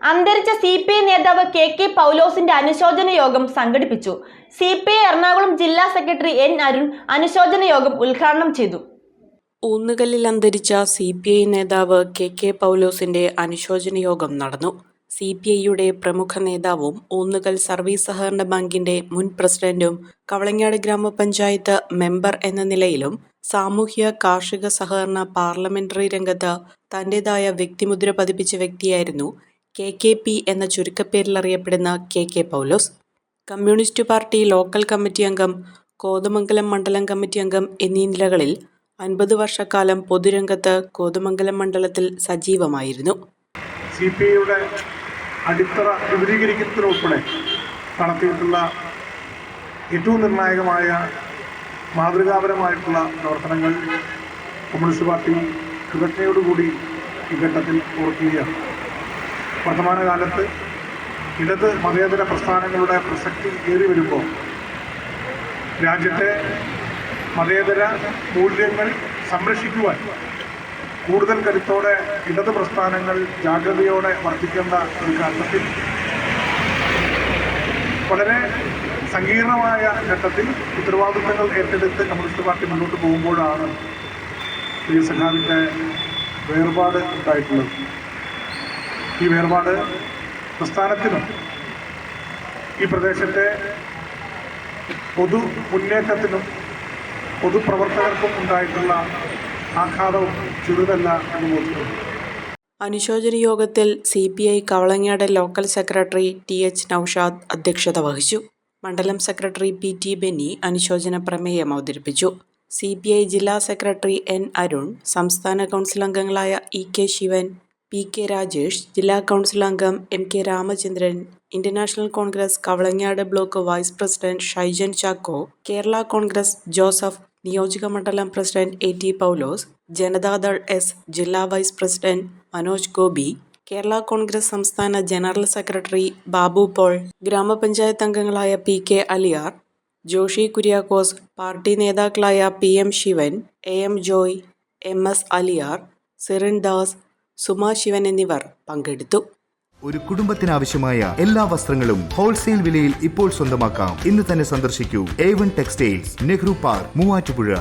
അന്തരിച്ച C P I നേതാവ് K K പൗലോസിന്റെ അനുശോചന യോഗം സംഘടിപ്പിച്ചു. സി പി ഐ എറണാകുളം ജില്ലാ സെക്രട്ടറി എൻ അരുൺ അനുശോചന യോഗം ഉദ്ഘാടനം ചെയ്തു. ഊന്നുകല്ലിൽ അന്തരിച്ച സി പി ഐ നേതാവ് കെ കെ പൗലോസിന്റെ അനുശോചന യോഗം നടന്നു. സി പി ഐയുടെ പ്രമുഖ നേതാവും ഊന്നുകൽ സർവീസ് സഹകരണ ബാങ്കിന്റെ മുൻ പ്രസിഡന്റും കവളങ്ങാട് ഗ്രാമപഞ്ചായത്ത് മെമ്പർ എന്ന നിലയിലും സാമൂഹ്യ കാർഷിക സഹകരണ പാർലമെന്ററി രംഗത്ത് തന്റേതായ വ്യക്തിമുദ്ര പതിപ്പിച്ച വ്യക്തിയായിരുന്നു കെ കെ പി എന്ന ചുരുക്കപ്പേരിൽ അറിയപ്പെടുന്ന K K Paulose communist party local committee അംഗം കോതമംഗലം മണ്ഡലം കമ്മിറ്റി അംഗം എന്നീ നിലകളിൽ അൻപത് വർഷക്കാലം പൊതുരംഗത്ത് കോതമംഗലം മണ്ഡലത്തിൽ സജീവമായിരുന്നു. സി പി ഐയുടെ അടിത്തറ വിപുലീകരിക്കുന്നതിനുൾപ്പെടെ നടത്തിയിട്ടുള്ള ഏറ്റവും നിർണായകമായ മാതൃകാപരമായിട്ടുള്ള പ്രവർത്തനങ്ങൾ കമ്മ്യൂണിസ്റ്റ് പാർട്ടി കൃതജ്ഞയോടുകൂടി ഈ ഘട്ടത്തിൽ ഓർക്കുകയാണ്. വർത്തമാനകാലത്ത് ഇടത് മതേതര പ്രസ്ഥാനങ്ങളുടെ പ്രസക്തി ഏറി വരുമ്പോൾ രാജ്യത്തെ മതേതര മൂല്യങ്ങൾ സംരക്ഷിക്കുവാൻ കൂടുതൽ കരുത്തോടെ ഇടത് പ്രസ്ഥാനങ്ങൾ ജാഗ്രതയോടെ വർദ്ധിക്കേണ്ട ഒരു ഘട്ടത്തിൽ വളരെ സങ്കീർണമായ ഘട്ടത്തിൽ ഉത്തരവാദിത്തങ്ങൾ ഏറ്റെടുത്ത് കമ്മ്യൂണിസ്റ്റ് പാർട്ടി മുന്നോട്ട് പോകുമ്പോഴാണ് പ്രിയ സഖാവിന്റെ വേർപാട് ഉണ്ടായിട്ടുള്ളത്. ഈ വേർപാട് പ്രസ്ഥാനത്തിനും ഈ പ്രദേശത്തെ പൊതു മുന്നേറ്റത്തിനും പൊതുപ്രവർത്തകർക്കും ഉണ്ടായിട്ടുള്ള ആഘാതവും ചെറുതല്ല എന്ന് ബോധ്യമുണ്ട് അനുശോചന യോഗത്തിൽ C P I Kavalangad local secretary T H Noushad അധ്യക്ഷത വഹിച്ചു. മണ്ഡലം സെക്രട്ടറി പി ടി ബെന്നി അനുശോചന പ്രമേയം അവതരിപ്പിച്ചു. സി ഐ ജില്ലാ സെക്രട്ടറി എൻ അരുൺ സംസ്ഥാന കൗൺസിൽ അംഗങ്ങളായ E K Sivan P K Rajesh ജില്ലാ കൗൺസിൽ അംഗം M K Ramachandran international Congress Kavalangad block vice president Shaijan Chacko Kerala Congress Joseph നിയോജക മണ്ഡലം president A T Paulose Janata Dal S ജില്ലാ vice president Manoj Gopi Kerala Congress സംസ്ഥാന general secretary Babu Paul ഗ്രാമപഞ്ചായത്ത് അംഗങ്ങളായ P K Aliyar Joshy Kuriakose party നേതാക്കളായ P M Sivan A M Joy M S Aliyar Sirin Das Suma Sivan എന്നിവർ പങ്കെടുത്തു. ഒരു കുടുംബത്തിനാവശ്യമായ എല്ലാ വസ്ത്രങ്ങളും ഹോൾസെയിൽ വിലയിൽ ഇപ്പോൾ സ്വന്തമാക്കാം. ഇന്ന് തന്നെ സന്ദർശിക്കൂ. A one textiles Nehru park Muvattupuzha.